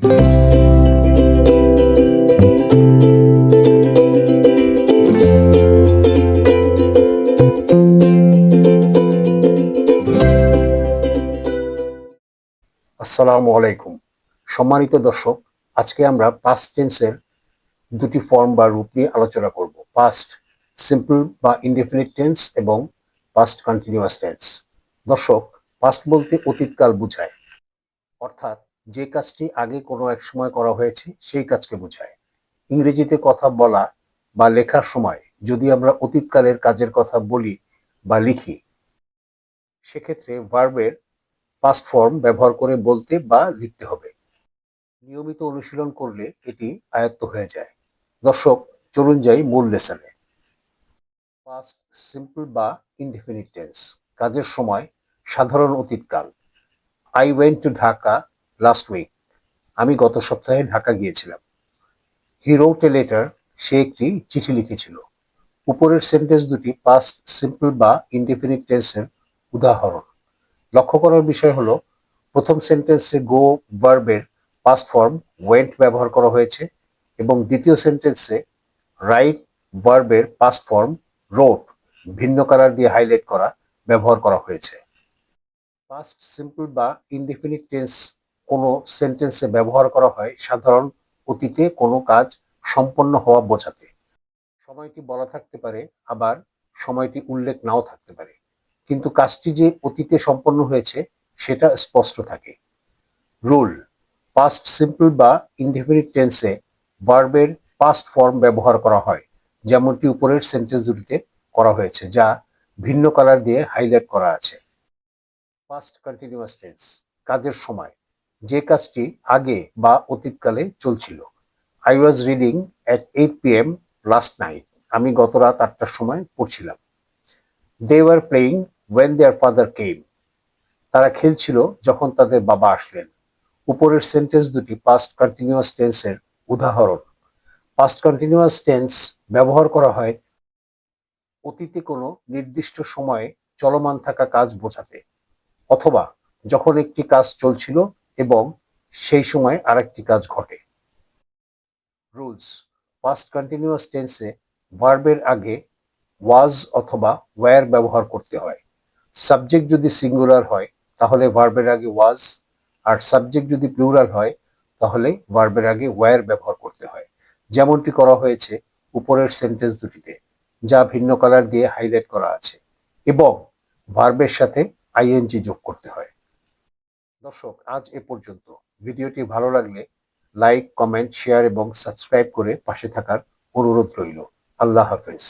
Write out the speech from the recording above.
আসসালামু আলাইকুম। সম্মানিত দর্শক, আজকে আমরা পাস্ট টেন্সের দুটি ফর্ম বা রূপ নিয়ে আলোচনা করব। পাস্ট সিম্পল বা ইনডেফিনিট টেন্স এবং পাস্ট কন্টিনিউয়াস টেন্স দর্শক পাস্ট বলতে অতীতকাল বোঝায়। অর্থাৎ যে কাজটি আগে কোনো এক সময় করা হয়েছে, সেই কাজকে বোঝায়। ইংরেজিতে কথা বলা বা লেখার সময় যদি আমরা অতীতকালের কাজের কথা বলি বা লিখি, সেক্ষেত্রে ভার্বের পাস্ট ফর্ম ব্যবহার করে বলতে বা লিখতে হবে। নিয়মিত অনুশীলন করলে এটি আয়ত্ত হয়ে যায়। দর্শক, চলুন যাই মূল লেসনে পাস্ট সিম্পল বা ইনডিফিনিট টেন্স কাজের সময় সাধারণ অতীতকাল। I went to Dhaka last week আমি গত সপ্তাহে ঢাকা গিয়েছিলাম। হি রোট এ লেটার সে একটি চিঠি লিখেছিল। উপরের সেন্টেন্স দুটি পাস্ট সিম্পল বা ইনডিফিনিট টেন্সের উদাহরণ। লক্ষ্য করার বিষয় হলো, প্রথম সেন্টেন্সে গো ভার্বের পাস্ট ফর্ম ওয়েন্ট ব্যবহার করা হয়েছে এবং দ্বিতীয় সেন্টেন্সে রাইট ভার্বের পাস্ট ফর্ম রোট ভিন্ন কালার দিয়ে হাইলাইট করা, ব্যবহার করা হয়েছে। পাস্ট সিম্পল বা ইনডিফিনিট টেন্স কোনো সেন্টেন্সে ব্যবহার করা হয় সাধারণ অতীতে কোনো কাজ সম্পন্ন হওয়া বোঝাতে। সময়টি বলা থাকতে পারে, আবার সময়টি উল্লেখ নাও থাকতে পারে। কিন্তু কাজটি যে অতীতে সম্পন্ন হয়েছে, সেটা স্পষ্ট থাকে। রুল পাস্ট সিম্পল বা ইনডিফিনিট টেন্সে ভার্বের পাস্ট ফর্ম ব্যবহার করা হয়, যেমনটি উপরের সেন্টেন্স দুটিতে করা হয়েছে, যা ভিন্ন কালার দিয়ে হাইলাইট করা আছে। পাস্ট কন্টিনিউয়াস টেন্স কাজের সময়। যে কাজটি আগে বা অতীতকালে চলছিল। I was reading at eight P M last night আমি গত রাত আটটার সময় পড়ছিলাম। They were playing when their father came তারা খেলছিল যখন তাদের বাবা আসলেন। উপরের সেন্টেন্স দুটি পাস্ট কন্টিনিউয়াস টেন্সের উদাহরণ। পাস্ট কন্টিনিউয়াস টেন্স ব্যবহার করা হয় অতীতে কোনো নির্দিষ্ট সময়ে চলমান থাকা কাজ বোঝাতে। অথবা যখন একটি কাজ চলছিল এবং সেই সময় আরেকটি কাজ ঘটে। রুলস পাস্ট কন্টিনিউয়াস টেন্সে ভার্বের আগে ওয়াজ অথবা ওয়্যার ব্যবহার করতে হয়। সাবজেক্ট যদি সিঙ্গুলার হয়, তাহলে ভার্বের আগে ওয়াজ আর সাবজেক্ট যদি প্লুরাল হয়, তাহলে ভার্বের আগে ওয়্যার ব্যবহার করতে হয়। যেমনটি করা হয়েছে উপরের সেন্টেন্স দুটিতে, যা ভিন্ন কালার দিয়ে হাইলাইট করা আছে। এবং ভার্বের সাথে আইএনজি যোগ করতে হয়। দর্শক, আজ এ পর্যন্ত। ভিডিওটি ভালো লাগলে লাইক, কমেন্ট, শেয়ার এবং সাবস্ক্রাইব করে পাশে থাকার অনুরোধ রইল। আল্লাহ হাফেজ।